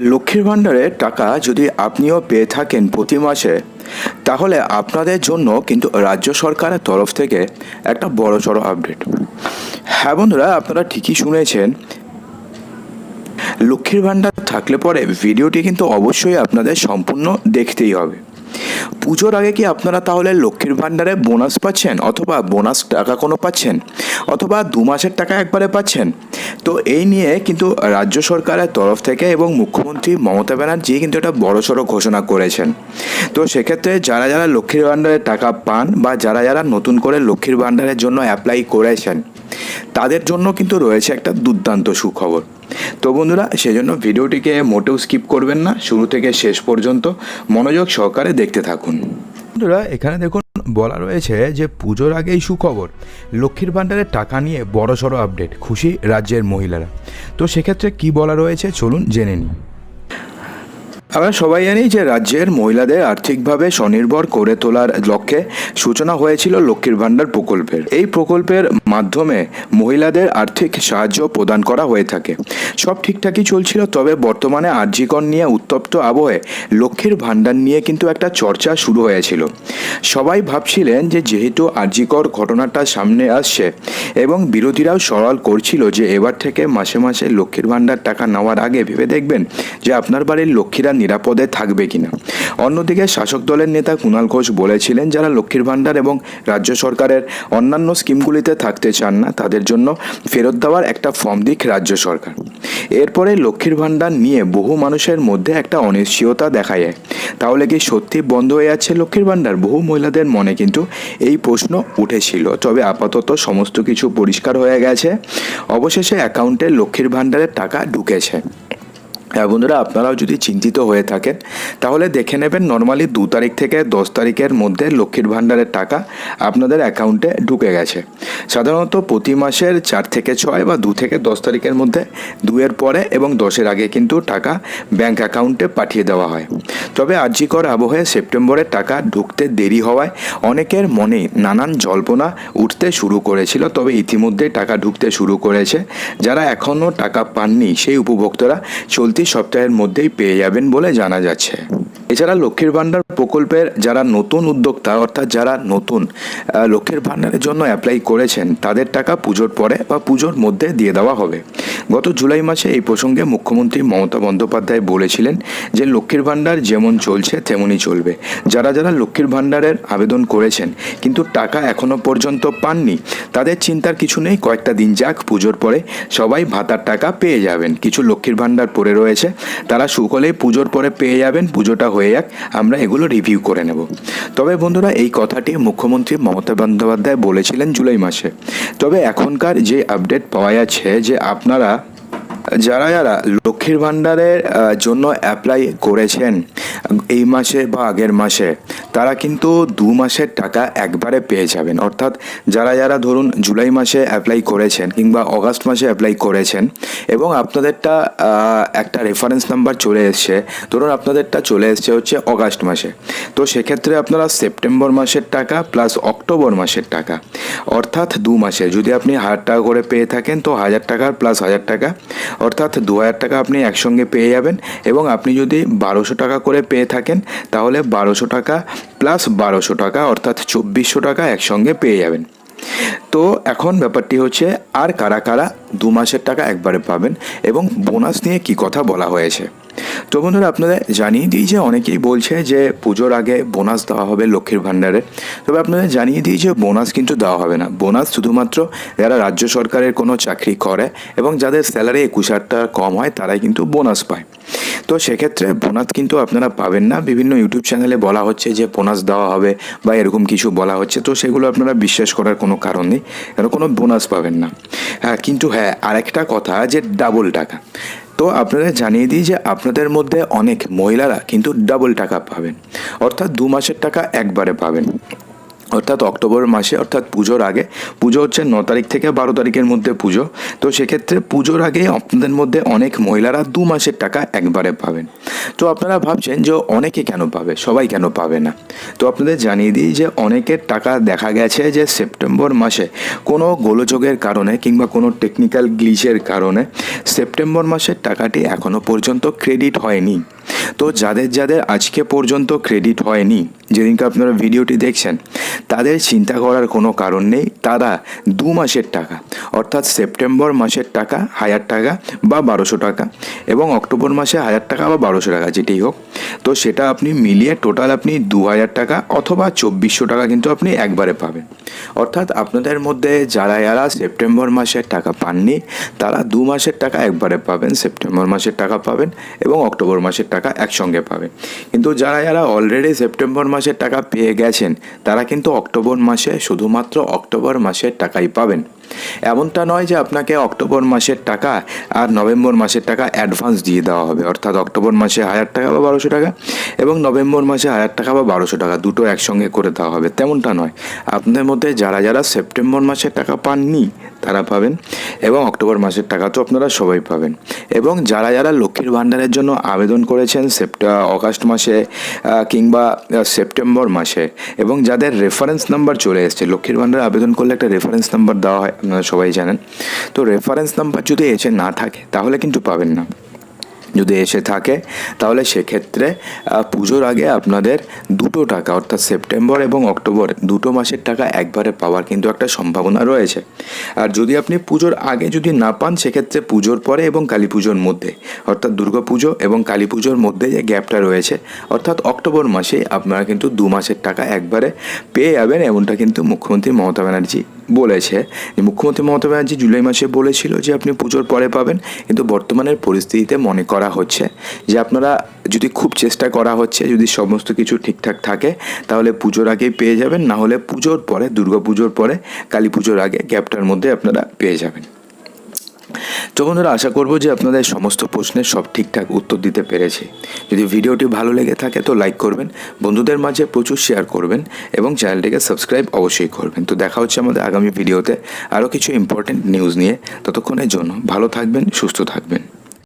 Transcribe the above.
লক্ষ্মীর ভাণ্ডারের টাকা যদি আপনিও পেয়ে থাকেন প্রতি মাসে, তাহলে আপনাদের জন্য কিন্তু রাজ্য সরকারের তরফ থেকে একটা বড় সড়ো আপডেট হ্যাঁ বন্ধুরা, আপনারা ঠিকই শুনেছেন। লক্ষ্মীর ভাণ্ডার থাকলে পরে ভিডিওটি কিন্তু অবশ্যই আপনাদের সম্পূর্ণ দেখতেই হবে। পুজোর আগে কি আপনারা তাহলে লক্ষ্মীর ভাণ্ডারে বোনাস পাচ্ছেন অথবা বোনাস টাকা কোনো পাচ্ছেন? অথবা দু মাসের টাকা একবারে পাচ্ছেন? তো এই নিয়ে কিন্তু রাজ্য সরকারের তরফ থেকে এবং মুখ্যমন্ত্রী মমতা ব্যানার্জি কিন্তু একটা বড়সড় ঘোষণা করেছেন। তো সেক্ষেত্রে যারা যারা লক্ষ্মীর ভাণ্ডারের টাকা পান বা যারা যারা নতুন করে লক্ষ্মীর ভাণ্ডারের জন্য অ্যাপ্লাই করেছেন তাদের জন্য কিন্তু রয়েছে একটা দুর্দান্ত সুখবর। তো বন্ধুরা, সেজন্য ভিডিওটিকে মোটেও স্কিপ করবেন না, শুরু থেকে শেষ পর্যন্ত মনোযোগ সহকারে দেখতে থাকুন। বন্ধুরা, এখানে দেখুন, বলা রয়েছে যে পুজোর আগেই সুখবর, লক্ষ্মীর ভাণ্ডারের টাকা নিয়ে বড় সড়ো আপডেট, খুশি রাজ্যের মহিলারা। তো সেক্ষেত্রে কি বলা রয়েছে, চলুন জেনে নিই। আমরা সবাই জানি যে রাজ্যের মহিলাদের আর্থিকভাবে স্বনির্ভর করে তোলার লক্ষ্যে সূচনা হয়েছিল লক্ষ্মীর ভাণ্ডার প্রকল্পের। এই প্রকল্পের মাধ্যমে মহিলাদের আর্থিক সাহায্য প্রদান করা হয়ে থাকে। সব ঠিকঠাকই চলছিল, তবে বর্তমানে আর্জিকর নিয়ে উত্তপ্ত আবহে লক্ষ্মীর ভাণ্ডার নিয়ে কিন্তু একটা চর্চা শুরু হয়েছিল। সবাই ভাবছিলেন যে যেহেতু আর্জিকর ঘটনাটা সামনে আসছে এবং বিরোধীরাও সরল করছিল যে এবার থেকে মাসে মাসে লক্ষ্মীর ভাণ্ডার টাকা নেওয়ার আগে ভেবে দেখবেন যে আপনার বাড়ির লক্ষ্মীরা নিরাপদে থাকবে কিনা। অন্যদিকে শাসক দলের নেতা কুণাল ঘোষ বলেছিলেন, যারা লক্ষ্মীর ভাণ্ডার এবং রাজ্য সরকারের অন্যান্য স্কিমগুলিতে থাকতে চান না, তাদের জন্য ফেরত দেওয়ার একটা ফর্ম দিক রাজ্য সরকার। এরপরে লক্ষ্মীর ভাণ্ডার নিয়ে বহু মানুষের মধ্যে একটা অনিশ্চয়তা দেখা যায়। তাহলে কি সত্যি বন্ধ হয়ে যাচ্ছে লক্ষ্মীর ভাণ্ডার? বহু মহিলাদের মনে কিন্তু এই প্রশ্ন উঠেছিল। তবে আপাতত সমস্ত কিছু পরিষ্কার হয়ে গেছে। অবশেষে অ্যাকাউন্টে লক্ষ্মীর ভাণ্ডারের টাকা ঢুকেছে। হ্যাঁ বন্ধুরা, আপনারাও যদি চিন্তিত হয়ে থাকেন, তাহলে দেখে নেবেন নর্মালি দু তারিখ থেকে দশ তারিখের মধ্যে লক্ষ্মীর ভাণ্ডারের টাকা আপনাদের অ্যাকাউন্টে ঢুকে গেছে। সাধারণত প্রতি মাসের চার থেকে ছয় বা দু থেকে দশ তারিখের মধ্যে দুয়ের পরে এবং দশের আগে কিন্তু টাকা ব্যাংক অ্যাকাউন্টে পাঠিয়ে দেওয়া হয়। তবে আর্যিকর আবহে সেপ্টেম্বরে টাকা ঢুকতে দেরি হওয়ায় অনেকের মনে নানান জল্পনা উঠতে শুরু করেছিল, তবে ইতিমধ্যে টাকা ঢুকতে শুরু করেছে। যারা এখনও টাকা পাননি, সেই উপভোক্তারা চলতি সপ্তাহের মধ্যেই পেয়ে যাবেন বলে জানা যাচ্ছে। এছাড়া লক্ষ্মীর ভাণ্ডার প্রকল্পের যারা নতুন উদ্যোক্তা, অর্থাৎ যারা নতুন লক্ষ্মীর ভাণ্ডারের জন্য অ্যাপ্লাই করেছেন, তাদের টাকা পুজোর পরে বা পুজোর মধ্যে দিয়ে দেওয়া হবে। গত জুলাই মাসে এই প্রসঙ্গে মুখ্যমন্ত্রী মমতা বন্দ্যোপাধ্যায় বলেছিলেন যে, লক্ষ্মীর ভাণ্ডার যেমন চলছে, তেমনই চলবে। যারা যারা লক্ষ্মীর ভাণ্ডারের আবেদন করেছেন, কিন্তু টাকা এখনও পর্যন্ত পাননি, তাদের চিন্তার কিছু নেই, কয়েকটা দিন যাক, পুজোর পরে সবাই ভাতার টাকা পেয়ে যাবেন। কিছু লক্ষ্মীর ভাণ্ডার পড়ে রয়েছে, তারা সুকলেই পুজোর পরে পেয়ে যাবেন, পুজোটা হয়ে যাক, আমরা এগুলো রিভিউ করে নেব। তবে বন্ধুরা, এই কথাটি মুখ্যমন্ত্রী মমতা বন্দ্যোপাধ্যায় বলেছিলেন জুলাই মাসে। তবে এখনকার যে আপডেট পাওয়া যাচ্ছে যে আপনারা যারা যারা লক্ষ্মীর ভাণ্ডারের জন্য অ্যাপ্লাই করেছেন এই মাসে বা আগের মাসে, তারা কিন্তু দু মাসের টাকা একবারে পেয়ে যাবেন। অর্থাৎ যারা যারা ধরুন জুলাই মাসে অ্যাপ্লাই করেছেন কিংবা অগাস্ট মাসে অ্যাপ্লাই করেছেন এবং আপনাদেরটা একটা রেফারেন্স নাম্বার চলে এসছে, ধরুন আপনাদেরটা চলে এসছে হচ্ছে অগাস্ট মাসে। তো সেক্ষেত্রে আপনারা সেপ্টেম্বর মাসের টাকা প্লাস অক্টোবর মাসের টাকা, অর্থাৎ দু মাসে। যদি আপনি হাজার টাকা করে পেয়ে থাকেন, তো হাজার টাকার প্লাস হাজার টাকা অর্থাৎ দু হাজার টাকা আপনি একসঙ্গে পেয়ে যাবেন এবং আপনি যদি বারোশো টাকা করে পেয়ে থাকেন, তাহলে বারোশো টাকা প্লাস বারোশো টাকা অর্থাৎ চব্বিশশো টাকা একসঙ্গে পেয়ে যাবেন। তো এখন ব্যাপারটি হচ্ছে, আর কারা কারা দু মাসের টাকা একবারে পাবেন এবং বোনাস নিয়ে কি কথা বলা হয়েছে? তো বন্ধুরা, আপনাদের জানিয়ে দিই যে অনেকেই বলছে যে পুজোর আগে বোনাস দেওয়া হবে লক্ষ্মীর ভাণ্ডারে। তবে আপনাদের জানিয়ে দিই যে বোনাস কিন্তু দেওয়া হবে না। বোনাস শুধুমাত্র যারা রাজ্য সরকারের কোনো চাকরি করে এবং যাদের স্যালারি একুশ হাজার টাকা কম হয়, তারাই কিন্তু বোনাস পায়। তো সেক্ষেত্রে বোনাস কিন্তু আপনারা পাবেন না। বিভিন্ন ইউটিউব চ্যানেলে বলা হচ্ছে যে বোনাস দেওয়া হবে বা এরকম কিছু বলা হচ্ছে। তো সেগুলো আপনারা বিশ্বাস করার কোনো কারণ নেই। কারণ কোনো বোনাস পাবেন না। হ্যাঁ কিন্তু হ্যাঁ আরেকটা কথা যে ডাবল টাকা। তো আপনাদের জানিয়ে দিই যে আপনাদের মধ্যে অনেক মহিলারা কিন্তু ডাবল টাকা পাবেন। অর্থাৎ দু মাসের টাকা একবারে পাবেন। অর্থাৎ অক্টোবর মাসে, অর্থাৎ পুজোর আগে। পুজো হচ্ছে ন তারিখ থেকে বারো তারিখের মধ্যে পুজো। তো সেক্ষেত্রে পুজোর আগে আপনাদের মধ্যে অনেক মহিলারা দু মাসের টাকা একবারে পাবেন। তো আপনারা ভাবছেন যে অনেকে কেন পাবে? সবাই কেন পাবে না? তো আপনাদের জানিয়ে দিই যে অনেকের টাকা দেখা গেছে যে সেপ্টেম্বর মাসে কোনো গোলযোগের কারণে কিংবা কোনো টেকনিক্যাল গ্লিচের কারণে সেপ্টেম্বর মাসের টাকাটি এখনও পর্যন্ত ক্রেডিট হয়নি। তো যাদের যাদের আজকে পর্যন্ত ক্রেডিট হয়নি, যেদিনকে আপনারা ভিডিওটি দেখছেন, তাদের চিন্তা করার কোনো কারণ নেই। তারা দু মাসের টাকা, অর্থাৎ সেপ্টেম্বর মাসের টাকা, হাজার টাকা বা বারোশো টাকা এবং অক্টোবর মাসে হাজার টাকা বা বারোশো টাকা যেটি হোক তো সেটা আপনি মিলিয়ে টোটাল আপনি দু হাজার টাকা অথবা চব্বিশশো টাকা কিন্তু আপনি একবারে পাবেন। অর্থাৎ আপনাদের মধ্যে যারা যারা সেপ্টেম্বর মাসের টাকা পাননি, তারা দু মাসের টাকা একবারে পাবেন, সেপ্টেম্বর মাসের টাকা পাবেন এবং অক্টোবর মাসের টাকা একসঙ্গে পাবেন। কিন্তু যারা যারা অলরেডি সেপ্টেম্বর মাসের টাকা পেয়ে গেছেন, তারা কিন্তু অক্টোবর মাসে শুধুমাত্র অক্টোবর মাসের টাকাই পাবেন। এমনটা নয় যে আপনাকে অক্টোবর মাসের টাকা আর নভেম্বর মাসের টাকা অ্যাডভান্স দিয়ে দেওয়া হবে। অর্থাৎ অক্টোবর মাসে হাজার টাকা বা বারোশো টাকা এবং নভেম্বর মাসে হাজার টাকা বা বারোশো টাকা দুটো একসঙ্গে করে দেওয়া হবে। তেমনটা নয়। আপনাদের মধ্যে যারা যারা সেপ্টেম্বর মাসের টাকা পাননি, তারা পাবেন এবং অক্টোবর মাসের টাকা তো আপনারা সবাই পাবেন। এবং যারা যারা লক্ষ্মীর ভাণ্ডারের জন্য আবেদন করেছেন সেপ্টা, অগাস্ট মাসে কিংবা সেপ্টেম্বর মাসে এবং যাদের রেফারেন্স নাম্বার চলে এসছে, লক্ষ্মীর ভাণ্ডারে আবেদন করলে একটা রেফারেন্স নাম্বার দেওয়া হয়, আপনারা সবাই জানেন। তো রেফারেন্স নাম্বার যদি এসে না থাকে, তাহলে কিন্তু পাবেন না। যদি এসে থাকে, তাহলে সেক্ষেত্রে পুজোর আগে আপনাদের দুটো টাকা, অর্থাৎ সেপ্টেম্বর এবং অক্টোবর, দুটো মাসের টাকা একবারে পাওয়ার কিন্তু একটা সম্ভাবনা রয়েছে। আর যদি আপনি পুজোর আগে যদি না পান, সেক্ষেত্রে পুজোর পরে এবং কালী পুজোর মধ্যে, অর্থাৎ দুর্গা পুজো এবং কালী পুজোর মধ্যে যে গ্যাপটা রয়েছে, অর্থাৎ অক্টোবর মাসে আপনারা কিন্তু দু মাসের টাকা একবারে পেয়ে যাবেন, এমনটা কিন্তু মুখ্যমন্ত্রী মমতা ব্যানার্জি বলেছে। যে মুখ্যমন্ত্রী মমতা ব্যানার্জি জুলাই মাসে বলেছিল যে, আপনি পুজোর পরে পাবেন, কিন্তু বর্তমানের পরিস্থিতিতে মনে করা হচ্ছে যে, আপনারা যদি খুব চেষ্টা করা হচ্ছে, যদি সমস্ত কিছু ঠিকঠাক থাকে, তাহলে পুজোর আগেই পেয়ে যাবেন। না হলে পুজোর পরে, দুর্গা পুজোর পরে, কালী পুজোর আগে গ্যাপটার মধ্যে আপনারা পেয়ে যাবেন। তো বন্ধুরা, আশা করব যে আপনাদের সমস্ত প্রশ্নের সব ঠিকঠাক উত্তর দিতে পেরেছি। যদি ভিডিওটি ভালো লেগে থাকে তো লাইক করবেন, বন্ধুদের মাঝে প্রচুর শেয়ার করবেন এবং চ্যানেলটিকে সাবস্ক্রাইব অবশ্যই করবেন। তো দেখা হচ্ছে আমাদের আগামী ভিডিওতে আরও কিছু ইম্পর্টেন্ট নিউজ নিয়ে। ততক্ষণের জন্য ভালো থাকবেন, সুস্থ থাকবেন।